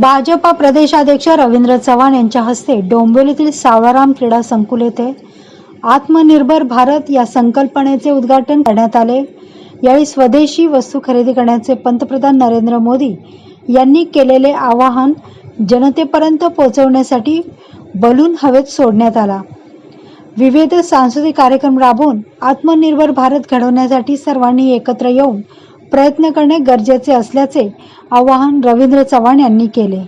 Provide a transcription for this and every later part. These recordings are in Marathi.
भाजपा प्रदेशाध्यक्ष रवींद्र चव्हाण यांच्या हस्ते डोंबिवलीतील सावाराम क्रीडा संकुल येथे आत्मनिर्भर भारत या संकल्पनेचे उद्घाटन करण्यात आले. यावेळी स्वदेशी वस्तू खरेदी करण्याचे पंतप्रधान नरेंद्र मोदी यांनी केलेले आवाहन जनतेपर्यंत पोहोचवण्यासाठी बलून हवेत सोडण्यात आला. विविध सांस्कृतिक कार्यक्रम राबवून आत्मनिर्भर भारत घडवण्यासाठी सर्वांनी एकत्र येऊन प्रयत्न करणे गरजेचे असल्याचे आवाहन रवींद्र चव्हाण यांनी केले.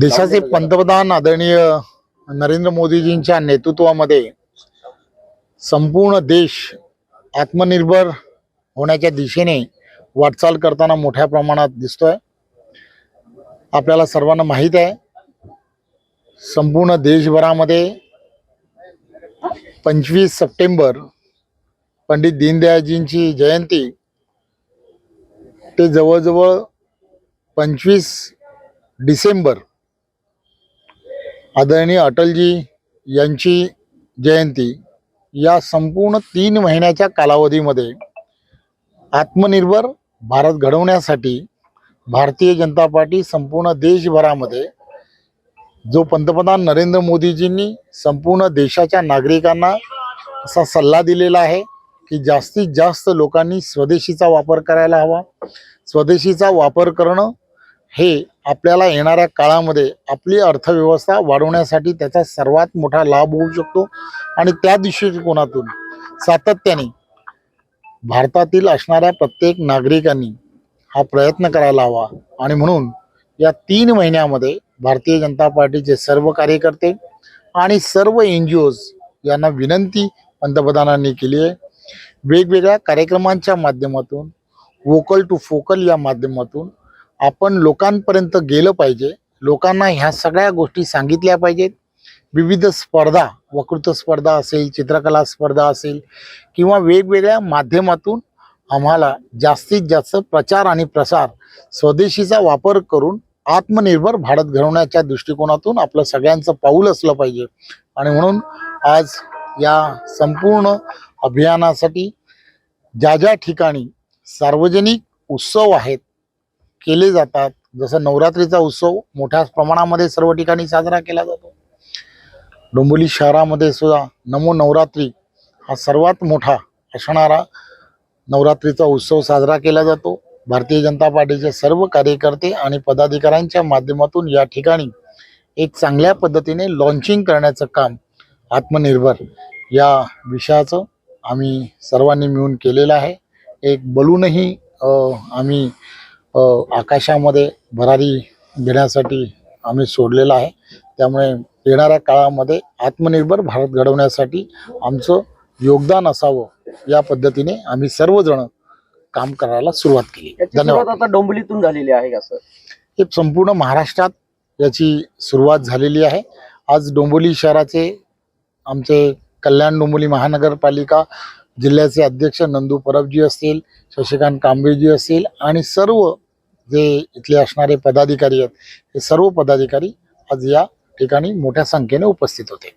देशाचे पंतप्रधान आदरणीय नरेंद्र मोदीजींच्या नेतृत्वामध्ये संपूर्ण देश आत्मनिर्भर होण्याच्या दिशेने वाटचाल करताना मोठ्या प्रमाणात दिसतोय. आपल्याला सर्वांना माहीत आहे संपूर्ण देशभरामध्ये पंचवीस सप्टेंबर पंडित दीनदयाळजींची जयंती ते जवळजवळ पंचवीस डिसेंबर आदरणीय अटलजी यांची जयंती या संपूर्ण तीन महिन्याच्या कालावधीमध्ये आत्मनिर्भर भारत घडवण्यासाठी भारतीय जनता पार्टी संपूर्ण देशभरामध्ये जो पंतप्रधान नरेंद्र मोदीजींनी संपूर्ण देशाच्या नागरिकांना असा सल्ला दिलेला आहे की जास्तीत जास्त लोकांनी स्वदेशीचा वापर करायला हवा. स्वदेशीचा वापर करणं हे आपल्याला येणाऱ्या काळामध्ये आपली अर्थव्यवस्था वाढवण्यासाठी त्याचा सर्वात मोठा लाभ होऊ शकतो. आणि त्या दृष्टिकोनातून सातत्याने भारतातील असणाऱ्या प्रत्येक नागरिकांनी हा प्रयत्न करायला हवा. आणि म्हणून या तीन महिन्यामध्ये भारतीय जनता पार्टीचे सर्व कार्यकर्ते आणि सर्व एन जी ओज यांना विनंती पंतप्रधानांनी केली आहे. वेगवेगळ्या कार्यक्रमांच्या माध्यमातून वोकल टू फोकल या माध्यमातून आपण लोकांपर्यंत गेलं पाहिजे. लोकांना ह्या सगळ्या गोष्टी सांगितल्या पाहिजेत. विविध स्पर्धा वक्तृत्व स्पर्धा असेल चित्रकला स्पर्धा असेल किंवा वेगवेगळ्या माध्यमातून आम्हाला जास्तीत जास्त प्रचार आणि प्रसार स्वदेशीचा वापर करून आत्मनिर्भर भारत घडवण्याच्या दृष्टिकोनातून आपलं सगळ्यांचं पाऊल असलं पाहिजे. आणि म्हणून आज या संपूर्ण अभियानासाठी ज्या ज्या ठिकाणी सार्वजनिक उत्सव आहेत केले जातात. जसं नवरात्रीचा उत्सव मोठ्या प्रमाणामध्ये सर्व ठिकाणी साजरा केला जातो. डोंबिवली शहरामध्ये सुद्धा नमो नवरात्री हा सर्वात मोठा असणारा नवरात्रीचा उत्सव साजरा केला जातो. भारतीय जनता पार्टीचे सर्व कार्यकर्ते आणि पदाधिकाऱ्यांच्या माध्यमातून या ठिकाणी एक चांगल्या पद्धतीने लॉन्चिंग करण्याचं काम आत्मनिर्भर या विषयाचं आम्ही सर्वांनी मिळून केलेलं आहे. एक बलूनही आम्ही आकाशामध्ये भरारी घेण्यासाठी आम्ही सोडलेला आहे. त्यामुळे येणाऱ्या काळामध्ये आत्मनिर्भर भारत घडवण्यासाठी आमचं योगदान असावं या पद्धतीने आम्ही सर्वजण काम करायला सुरुवात केली. धन्यवाद. आता डोंबिवलीतून झालेली आहे का सर? हे संपूर्ण महाराष्ट्रात याची सुरुवात झालेली आहे. आज डोंबिवली शहराचे आमचे कल्याण डोंबिवली महानगरपालिका जिल्ह्याचे अध्यक्ष नंदू परबजी असतील शशिकांत कांबळेजी असतील आणि सर्व जे इथले असणारे पदाधिकारी आहेत हे सर्व पदाधिकारी आज या ठिकाणी मोठ्या संख्येने उपस्थित होते.